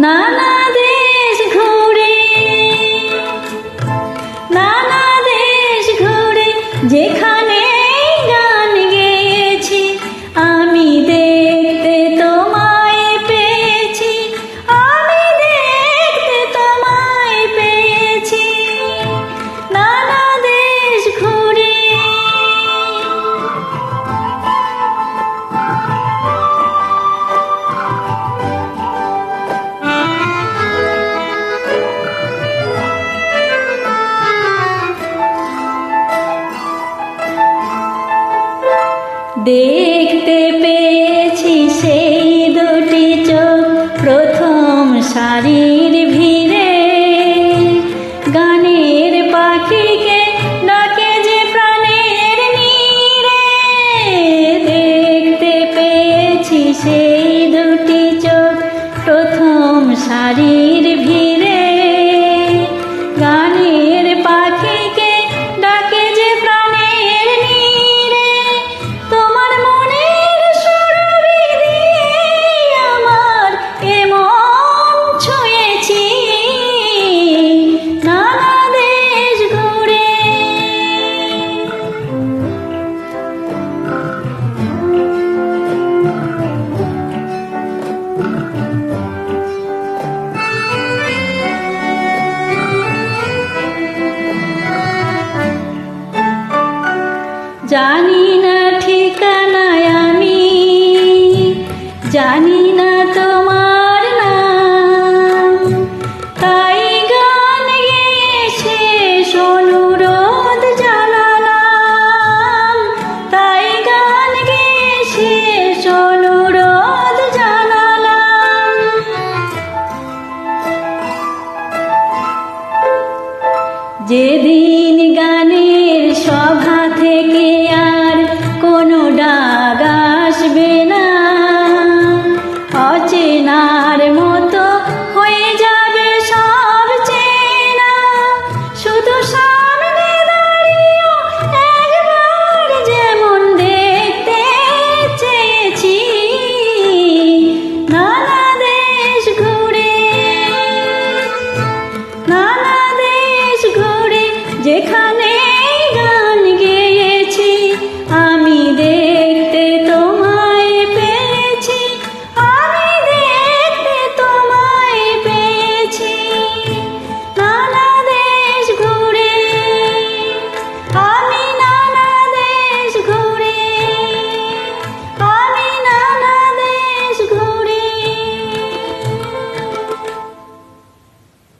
নানা দেশ ঘুরে নানা দেশ ঘুরে যেখানে দেখতে পেয়েছি সেই দুটি চোখ প্রথম সারির ভিড়ে। গানের পাখিকে ডাকে যে প্রাণের নীরে। দেখতে পেয়েছি সেই দুটি চোখ প্রথম সারির 贾尼。ನಾನು